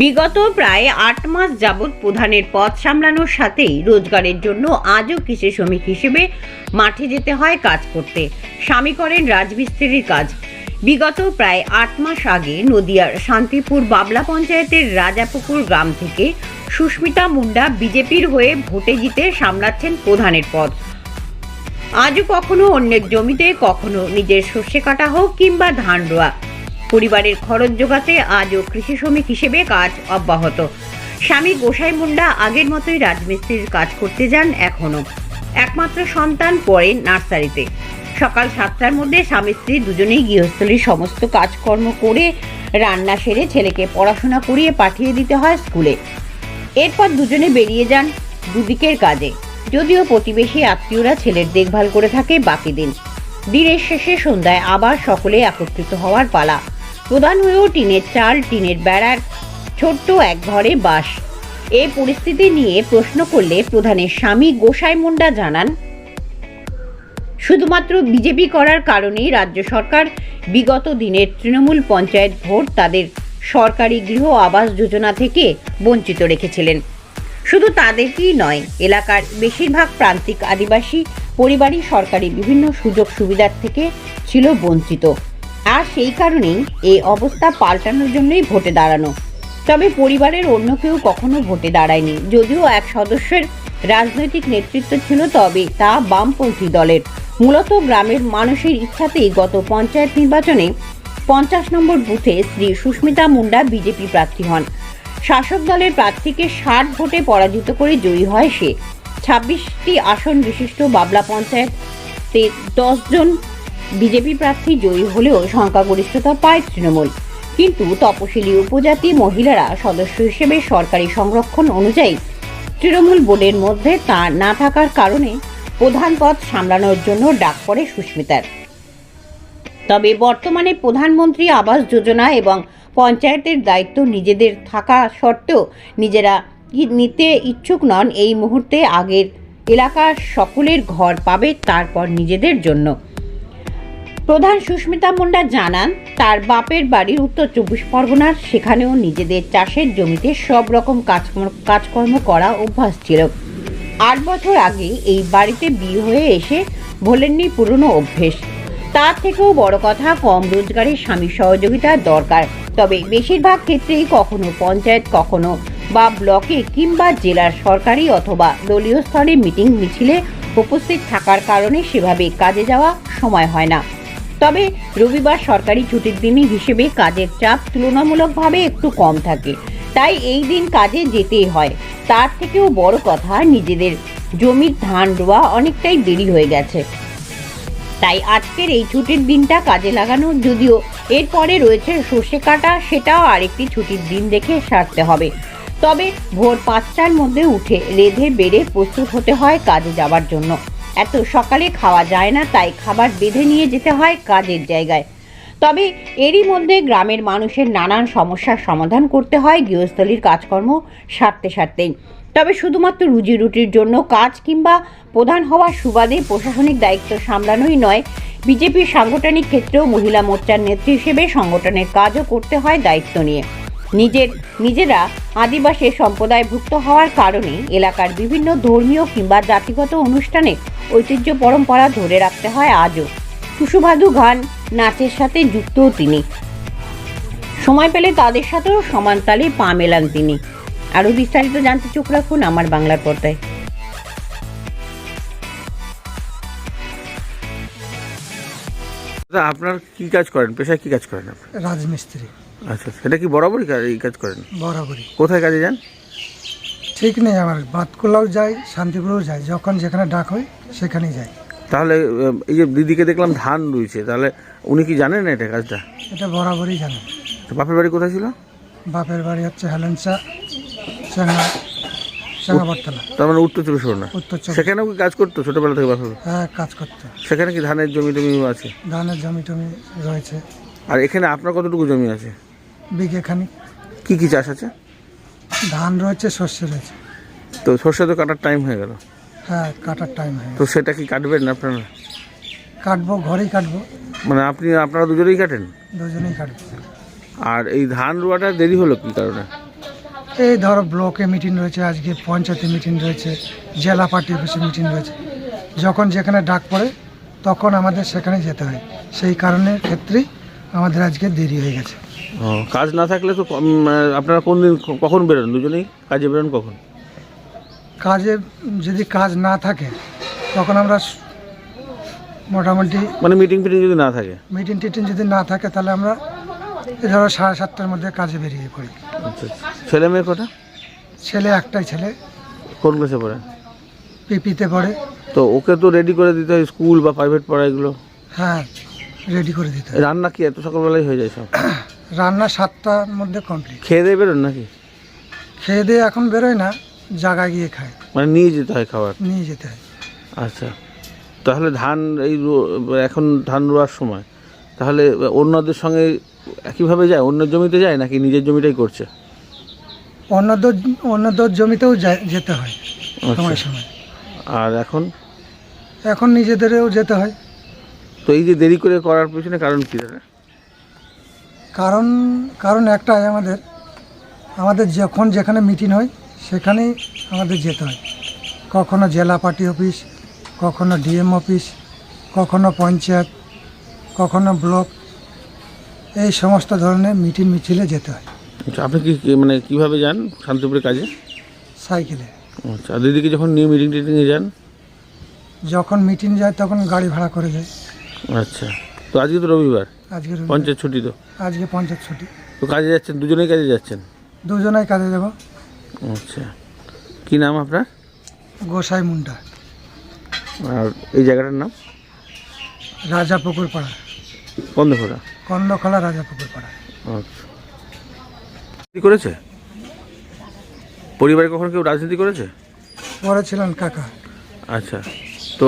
বিগত প্রায় আট মাস যাবৎ প্রধানের পদ সামলানোর সাথেই রোজগারের জন্য আজও কৃষি শ্রমিক হিসেবে মাঠে যেতে হয় কাজ করতে। স্বামী করেন রাজমিস্ত্রির কাজ। বিগত প্রায় আট মাস আগে নদিয়ার শান্তিপুর বাবলা পঞ্চায়েতের রাজাপুকুর গ্রাম থেকে সুস্মিতা মুন্ডা বিজেপির হয়ে ভোটে জিতে সামলাচ্ছেন প্রধানের পদ। আজও কখনো অন্যের জমিতে, কখনো নিজের শস্যে কাটা হোক কিংবা ধান রোয়া। পরিবারের খরচ জোগাতে আজও কৃষি শ্রমিক হিসেবে কাজ অব্যাহত। স্বামী গোসাই মুন্ডা আগের মতোই রাজমিস্ত্রির কাজ করতে যান এখনও একমাত্র সন্তান পড়ে নার্সারিতে। সকাল সাতটার মধ্যে স্বামী স্ত্রী দুজনেই গৃহস্থলীর সমস্ত কাজকর্ম করে রান্না সেরে ছেলেকে পড়াশোনা করিয়ে পাঠিয়ে দিতে হয় স্কুলে। এরপর দুজনে বেরিয়ে যান দুদিকের কাজে। যদিও প্রতিবেশী আত্মীয়রা ছেলের দেখভাল করে থাকে বাকি দিন। দিনের শেষে সন্ধ্যায় আবার সকলে একত্রিত হওয়ার পালা। প্রধান হয়েও টিনের চাল, টিনের বেড়ার ছোট্ট এক ঘরে বাস। এই পরিস্থিতি নিয়ে প্রশ্ন করলে প্রধানের স্বামী গোসাই মুন্ডা জানান, শুধুমাত্র বিজেপি করার কারণেই রাজ্য সরকার বিগত দিনের তৃণমূল পঞ্চায়েত ভোট তাদের সরকারি গৃহ আবাস যোজনা থেকে বঞ্চিত রেখেছিলেন। শুধু তাদেরকেই নয়, এলাকার বেশিরভাগ প্রান্তিক আদিবাসী পরিবারই সরকারি বিভিন্ন সুযোগ সুবিধার থেকে ছিল বঞ্চিত। আর সেই কারণেই এই অবস্থা পাল্টানোর জন্যই ভোটে দাঁড়ানো। তবে পরিবারের অন্য কেউ কখনো ভোটে দাঁড়ায়নি, যদিও এক সদস্যের রাজনৈতিক নেতৃত্ব ছিল, তবে তা বামপন্থী দলের। মূলত গ্রামের মানুষের ইচ্ছাতেই গত পঞ্চায়েত নির্বাচনে পঞ্চাশ নম্বর বুথে শ্রী সুস্মিতা মুন্ডা বিজেপি প্রার্থী হন। শাসক দলের প্রার্থীকে ষাট ভোটে পরাজিত করে জয়ী হয় সে। ছাব্বিশটি আসন বিশিষ্ট বাবলা পঞ্চায়েতে দশজন বিজেপি প্রার্থী জয়ী হলেও সংখ্যাগরিষ্ঠতা পায় তৃণমূল। কিন্তু তপশিলি উপজাতি মহিলারা সদস্য হিসেবে সরকারি সংরক্ষণ অনুযায়ী তৃণমূল বোর্ডের মধ্যে তা না থাকার কারণে প্রধান পদ সামলানোর জন্য ডাক পড়ে সুস্মিতার। তবে বর্তমানে প্রধানমন্ত্রী আবাস যোজনা এবং পঞ্চায়েতের দায়িত্ব নিজেদের থাকা সত্ত্বেও নিজেরা নিতে ইচ্ছুক নন। এই মুহূর্তে আগের এলাকার সকলের ঘর পাবে তারপর নিজেদের জন্য। প্রধান সুস্মিতা মুন্ডা জানান, তার বাপের বাড়ির উত্তর চব্বিশ পরগনার, সেখানেও নিজেদের চাষের জমিতে সব রকম কাজকর্ম করা অভ্যাস ছিল। আট বছর আগে এই বাড়িতে বিয়ে হয়ে এসে ভোলেননি পুরনো অভ্যেস। তার থেকেও বড় কথা, কম রোজগারের স্বামী সহযোগিতার দরকার। তবে বেশিরভাগ ক্ষেত্রেই কখনো পঞ্চায়েত, কখনো বা ব্লকে কিংবা জেলার সরকারি অথবা দলীয় স্তরে মিটিং, মিছিলে উপস্থিত থাকার কারণে সেভাবে কাজে যাওয়া সময় হয় না। তবে রবিবার সরকারি ছুটির দিনই হিসেবে কাজের চাপ তুলনামূলকভাবে একটু কম থাকে। তাই এই দিন কাজে যেতেই হয়। তার থেকেও বড় কথা, নিজেদের জমির ধান রোয়া অনেকটাই দেরি হয়ে গেছে। তাই আজকের এই ছুটির দিনটা কাজে লাগানো যদিও এরপরে রয়েছে সর্ষে কাটা, সেটাও আরেকটি ছুটির দিন দেখে সারতে হবে। তবে ভোর পাঁচটার মধ্যে উঠে রেধে বেড়ে প্রস্তুত হতে হয় কাজে যাওয়ার জন্য। এত সকালে খাওয়া যায় না, তাই খাবার বেঁধে নিয়ে যেতে হয় কাজের জায়গায়। তবে এরই মধ্যে গ্রামের মানুষের নানান সমস্যার সমাধান করতে হয় গৃহস্থলীর কাজকর্ম সারতে সারতেই। তবে শুধুমাত্র রুজি রুটির জন্য কাজ কিংবা প্রধান হওয়ার সুবাদে প্রশাসনিক দায়িত্ব সামলানোই নয়, বিজেপির সাংগঠনিক ক্ষেত্রেও মহিলা মোর্চার নেত্রী হিসেবে সংগঠনের কাজও করতে হয় দায়িত্ব নিয়ে। নিজের নিজেরা আদিবাসী সম্প্রদায়ভুক্ত হওয়ার কারণে এলাকার বিভিন্ন ধর্মীয় কিংবা জাতিগত অনুষ্ঠানে ঐতিহ্য পরম্পরা ধরে রাখতে হয় আজও। টুসুভাদু গান নাচের সাথে যুক্তও তিনি। সময় পেলে তাদের সাথেও সমান তালে পা মেলান তিনি। আরও বিস্তারিত জানতে চোখ রাখুন আমার বাংলার পর্দায়। আপনার কি কাজ করেন? পেশায় কি কাজ করেন আপনি? রাজমিস্ত্রি। আচ্ছা সেটা কি বরাবরই কা- এই কাজ করেন? বরাবরই। কোথায় কাজে যান? ঠিক নেই আমার বাতকুলাও যাই শান্তিপুরেও যাই যখন যেখানে ডাক হয় সেখানেই যাই। তাহলে এই যে দিদিকে দেখলাম ধান রুইছে তাহলে উনি কি জানেন না এটা কাজটা? এটা বরাবরই জানেন তো বাপের বাড়ি কোথায় ছিল? বাপের বাড়ি হচ্ছে হেলেঞ্চা চাঙ্গা চাঙ্গাবরতলা তার মানে উত্তর চব্বিশ পরগনা। উত্তর চব্বিশ। সেখানেও কি কাজ করতো ছোটবেলা থেকে বাপের বাড়ি? হ্যাঁ কাজ করতে। সেখানে কি ধানের জমি টমি আছে? ধানের জমি টমি রয়েছে। আর এখানে আপনার কতটুকু জমি আছে? বিঘে খানি কি কি চাষ আছে? ধান রয়েছে শস্য রয়েছে। তো সর্ষে তো কাটার টাইম হয়ে গেল। হ্যাঁ কাটার টাইম হয়ে তো সেটা কি কাটবেন না আপনারা? কাটবো ঘরেই কাটবো। মানে আপনি আপনারা দুজনেই কাটেন? দুজনেই কাটবো। আর এই ধান রোয়াটা দেরি হলো কি কারণে? এই ধরো ব্লকে মিটিং রয়েছে আজকে পঞ্চায়েতে মিটিং রয়েছে জেলা পার্টি অফিসে মিটিং রয়েছে। যখন যেখানে ডাক পড়ে তখন আমাদের সেখানে যেতে হয়। সেই কারণের ক্ষেত্রেই আমাদের আজকে দেরি হয়ে গেছে। ও, কাজ না থাকলে তো আপনারা কোন দিন কখন বেরোন? দুজনেই কাজে বেরোন কখন? কাজে যদি কাজ না থাকে তখন আমরা মোটামুটি মানে মিটিং ফিটিং যদি না থাকে? মিটিং টিটিং যদি না থাকে তাহলে আমরা ধরো সাড়ে সাতটার মধ্যে কাজে বেরিয়ে পড়ি। আচ্ছা আচ্ছা। ছেলে মেয়ে কটা? ছেলে একটাই ছেলে। কোন ক্লাসে পড়ে? পিপিতে পড়ে। তো ওকে তো রেডি করে দিতে হয় স্কুল বা প্রাইভেট পড়া এগুলো? হ্যাঁ রেডি করে দিতে হয়। রান্না কি এত সকালবেলায় হয়ে যায় সব? রান্না সাতটার মধ্যে কমপ্লিট খেয়ে দিয়ে বেরোন নাকি? খেয়ে দিয়ে এখন বেরোয় না জায়গায় গিয়ে খায়। মানে নিয়ে যেতে হয় খাবার? নিয়ে যেতে হয়। আচ্ছা। তাহলে ধান এই এখন ধান রোয়ার সময় তাহলে অন্যদের সঙ্গে একইভাবে যায়? অন্য জমিতে যায় নাকি নিজের জমিটাই করছে? অন্যদের অন্যদের জমিতেও যায়- যেতে হয় সময় আচ্ছা সময়। আর এখন? এখন নিজেদেরও যেতে হয়। তো এই যে দেরি করে করার পিছনে কারণ কী দাদা? কারণ কারণ একটাই আমাদের আমাদের যখন যেখানে মিটিং হয় সেখানেই আমাদের যেতে হয়। কখনো জেলা পার্টি অফিস কখনো ডিএম অফিস কখনো পঞ্চায়েত কখনো ব্লক এই সমস্ত ধরনের মিটিং মিছিলে যেতে হয়। আচ্ছা আপনি কি কি- মানে কীভাবে যান শান্তিপুরের কাজে? সাইকেলে। আচ্ছা আর দিদিকে যখন নিয়ে মিটিং টিটিংয়ে যান? যখন মিটিং যায় তখন গাড়ি ভাড়া করে যায়। আচ্ছা। তো আজকে তো রবিবার। আজকে রবিবার। পঞ্চায়েত ছুটি তো। আজকে পঞ্চায়েত ছুটি। তো কাজে যাচ্ছেন? দুজনেই কাজে যাচ্ছেন? দুজনাই কাজে যাব। আচ্ছা। কি নাম আপনার? গোসাই মুন্ডা। আর এই জায়গাটার নাম? রাজাপুকুর পাড়া। বন্ধখোলা কন্দখলা রাজাপুকুর পাড়া। আচ্ছা। রাজনীতি করেছে? পরিবারে কখনো কেউ রাজনীতি করেছে? পরে ছিলেন কাকা। আচ্ছা। তো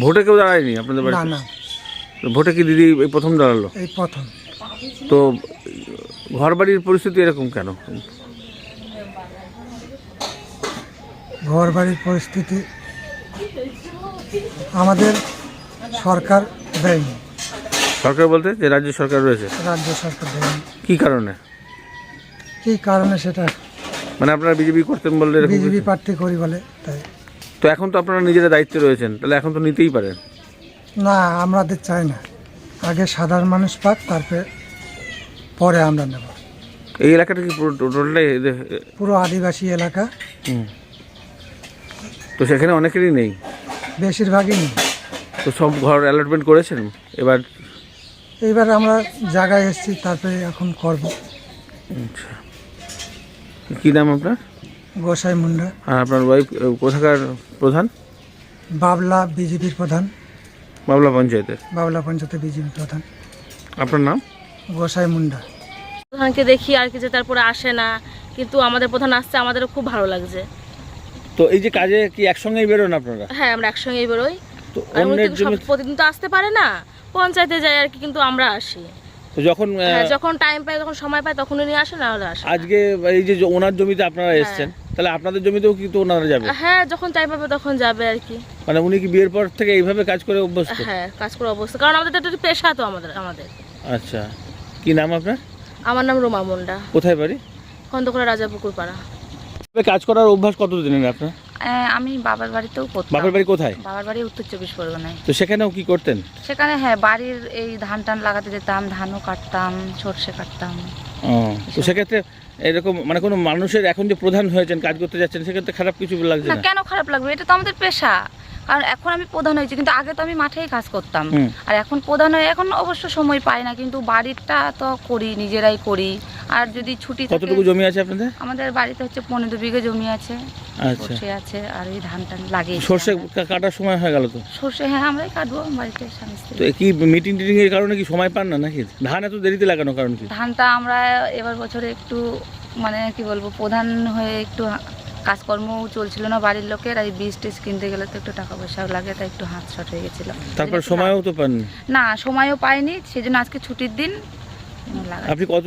ভোটে কেউ দাঁড়ায়নি আপনাদের না বাড়িতে? না। ভোটে কি দিদি এই প্রথম দাঁড়াল? এই প্রথম। তো ঘর বাড়ির পরিস্থিতি এরকম কেন? ঘর বাড়ির পরিস্থিতি আমাদের সরকার দেয়নি। সরকার বলতে যে রাজ্য সরকার রয়েছে? রাজ্য সরকার দেয়নি। কি কারণে? কী কারণে সেটা মানে আপনারা বিজেপি করতেন বললে বিজেপি? প্রার্থী করি বলে তাই। তো এখন তো আপনারা নিজেরা দায়িত্বে রয়েছেন তাহলে এখন তো নিতেই পারেন। না আমাদের চাই না। আগে সাধারণ মানুষ পাক তারপরে পরে আমরা নেব। এই এলাকাটা কি পুরো টোটালটাই পুরো আদিবাসী এলাকা। তো সেখানে অনেকেরই নেই? বেশিরভাগই নেই। তো সব ঘর অ্যালটমেন্ট করেছেন? এবার এইবার আমরা জায়গায় এসেছি তারপরে এখন করব। আচ্ছা। কী নাম আপনার? গোসাই মুন্ডা। আর আপনার ওয়াইফ কোথাকার প্রধান? বাবলা বিজেপির প্রধান। বাবলা পঞ্চায়েতের বাবলা পঞ্চায়েতের বিজেপি প্রধান। আপনার নাম? গোসাই মুন্ডা। প্রধানকে দেখি আর কিছু তারপরে আসে না। কিন্তু আমাদের প্রধান আসছে আমাদেরও খুব ভালো লাগছে। তো এই যে কাজে কি একসঙ্গেই বেরোন আপনারা? হ্যাঁ আমরা একসঙ্গেই বেরোই। তো অন্যের জমি প্রতিদিন তো আসতে পারে না। পঞ্চায়েতে যাই আর কি কিন্তু আমরা আসি। তো যখন হ্যাঁ যখন টাইম পাই যখন সময় পাই তখন উনি আসে না আসে আজকে এই যে ওনার জমিতে আপনারা এসেছেন তাহলে আপনাদের জমিতেও কিন্তু ওনারা যাবে? হ্যাঁ যখন টাইম পাবে তখন যাবে আর কি। মানে উনি কি বিয়ের পর থেকে এইভাবে কাজ করে অভ্যস্ত? হ্যাঁ কাজ করার অবস্থা কারণ আমাদের তো একটা পেশা তো আমাদের আমাদের। আচ্ছা। কি নাম আপনার? আমার নাম রোমা মুন্ডা। কোথায় বাড়ি? খন্দকরা রাজাপুকুর পাড়া কাজ করার অভ্যাস কতদিনের আপনার? আমি বাবার বাড়িতেও করতাম। বাপের বাড়ি কোথায়? বাবার বাড়ি উত্তর চব্বিশ পরগনায়। তো সেখানেও কি করতেন? সেখানে হ্যাঁ বাড়ির এই ধান টান লাগাতে যেতাম ধানও কাটতাম সর্ষে কাটতাম। ও তো সেক্ষেত্রে এরকম মানে কোনো মানুষের এখন যে প্রধান হয়েছেন কাজ করতে যাচ্ছেন সেক্ষেত্রে খারাপ কিছু লাগছে না না? কেন খারাপ লাগবে? এটা তো আমাদের পেশা। কারণ এখন আমি প্রধান হয়েছি কিন্তু আগে তো আমি মাঠেই কাজ করতাম। আর এখন প্রধান হয়ে এখন অবশ্য সময় পাই না কিন্তু বাড়িরটা তো করি নিজেরাই করি। আর যদি ছুটি থাকে কতটুকু জমি আছে আপনাদের? আমাদের বাড়িতে হচ্ছে পনেরো বিঘে জমি আছে। আচ্ছা। সর্ষে আছে আর এই ধান টান লাগিয়ে সর্ষে কাটার সময় হয়ে গেল তো? সর্ষে হ্যাঁ আমরাই কাটবো বাড়িতে তো কি মিটিং টিটিং এর কারণে কি সময় পান না নাকি? ধান এত দেরিতে লাগানো কারণ কি? ধানটা আমরা এবার বছরে একটু মানে কি বলব প্রধান হয়ে একটু কাজকর্মও চলছিল না বাড়ির লোকের আর এই বীজ টিজ কিনতে গেলে তো একটু টাকা পয়সাও লাগে তাই একটু হাত শর্ট হয়ে গেছিল। তারপর সময়ও তো পান না সময়ও পাইনি সেই জন্য আজকে ছুটির দিন আপনি কত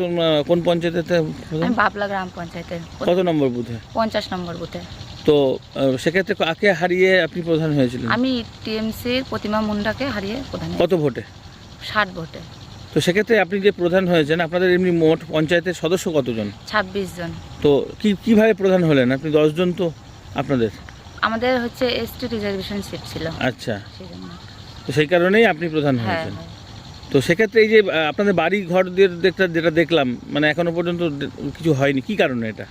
কোন পঞ্চায়েতে আমি বাবলা গ্রাম পঞ্চায়েতের কত নম্বর বুথে? পঞ্চাশ নম্বর বুথে। তো সেক্ষেত্রে কাকে হারিয়ে আপনি প্রধান হয়েছিলেন? আমি টিএমসির প্রতিমা মুন্ডাকে হারিয়ে প্রধান কত ভোটে? ষাট ভোটে। তো সেক্ষেত্রে আপনি যে প্রধান হয়েছেন আপনাদের এমনি মোট পঞ্চায়েতের সদস্য কতজন? ছাব্বিশ জন। তো কি কীভাবে প্রধান হলেন? আপনি দশজন তো আপনাদের? আমাদের হচ্ছে এসটি রিজার্ভেশন সিট ছিল। আচ্ছা। তো সেই কারণেই আপনি প্রধান হ্যাঁ হয়েছেন। হ্যাঁ। তো সেক্ষেত্রে এই যে আহ, আপনাদের বাড়ি ঘর দেখতে যেটা দেখলাম মানে এখনও পর্যন্ত দে- কিছু হয়নি। কি কারণে এটা?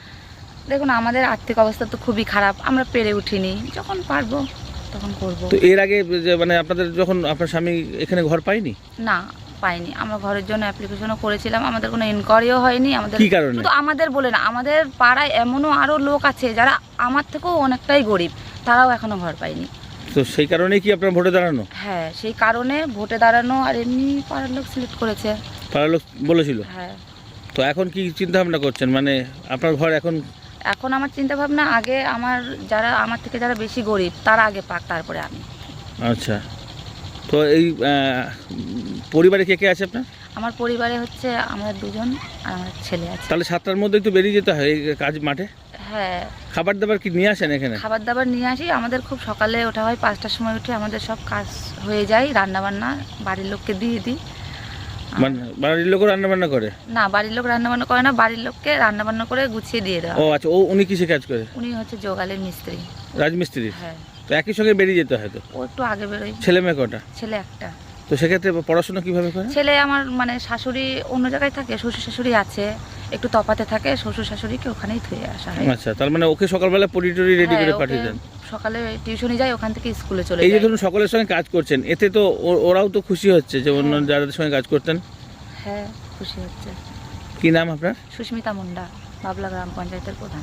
দেখুন আমাদের আর্থিক অবস্থা তো খুবই খারাপ। আমরা পেরে উঠিনি। যখন পারব তখন করব। তো এর আগে যে মানে আপনাদের যখন আপনার স্বামী এখানে ঘর পায়নি? না পাইনি। আমরা ঘরের জন্য অ্যাপ্লিকেশনও করেছিলাম আমাদের কোনো ইনকোয়ারিও হয়নি আমাদের শুধু আমাদের বলে না আমাদের পাড়ায় এমনও আরও লোক আছে যারা আমার থেকেও অনেকটাই গরিব তারাও এখনও ঘর পায়নি। তো সেই কারণে কি আপনার ভোটে দাঁড়ানো? হ্যাঁ সেই কারণে ভোটে দাঁড়ানো আর এমনি পাড়ার লোক সিলেক্ট করেছে। পাড়ার লোক বলেছিল? হ্যাঁ। তো এখন কি চিন্তা ভাবনা করছেন? মানে আপনার ঘর এখন এখন আমার চিন্তা ভাবনা আগে আমার যারা আমার থেকে যারা বেশি গরিব তারা আগে পাক তারপরে আমি। আচ্ছা। তো এই পরিবারে কে কে আছে আপনার? আমার পরিবারে হচ্ছে আমাদের দুজন আর আমার ছেলে আছে। তাহলে সাতটার মধ্যে একটু বেরিয়ে যেতে হয় এই কাজ মাঠে? হ্যাঁ। খাবার দাবার কি নিয়ে আসেন এখানে? খাবার দাবার নিয়ে আসি। আমাদের খুব সকালে ওঠা হয় পাঁচটার সময় উঠে আমাদের সব কাজ হয়ে যায় রান্না বান্না বাড়ির লোককে দিয়ে দিই। মানে বাড়ির লোকও রান্না বান্না করে? না বাড়ির লোক রান্না বান্না করে না বাড়ির লোককে রান্না বান্না করে গুছিয়ে দিয়ে দেওয়া ও আচ্ছা ও উনি কিসে কাজ করে? উনি হচ্ছে যোগালের মিস্ত্রি। রাজমিস্ত্রি? হ্যাঁ। তো একই সঙ্গে বেরিয়ে যেতে হয় তো? ও একটু আগে বেরোয়। ছেলে মেয়ে কটা? ছেলে একটা। তো সেক্ষেত্রে পড়াশোনা কীভাবে করে? ছেলে আমার মানে শাশুড়ি অন্য জায়গায় থাকে শ্বশুর শাশুড়ি আছে একটু তফাতে থাকে শ্বশুর শাশুড়িকে ওখানেই ধুয়ে আসা হয়। আচ্ছা তার মানে ওকে সকালবেলা পরিটরি রেডি হ্যাঁ, করে ওকে পাঠিয়ে দেন। সকালে টিউশনে যায় ওখান থেকে স্কুলে চলে এই যে যায়। ধরুন সকলের সঙ্গে কাজ করছেন এতে তো ও- ওরাও তো খুশি হচ্ছে যে অন্য হ্যাঁ। যাদের সঙ্গে কাজ করতেন। হ্যাঁ খুশি হচ্ছে। কি নাম আপনার? সুস্মিতা মুন্ডা বাবলা গ্রাম পঞ্চায়েতের প্রধান।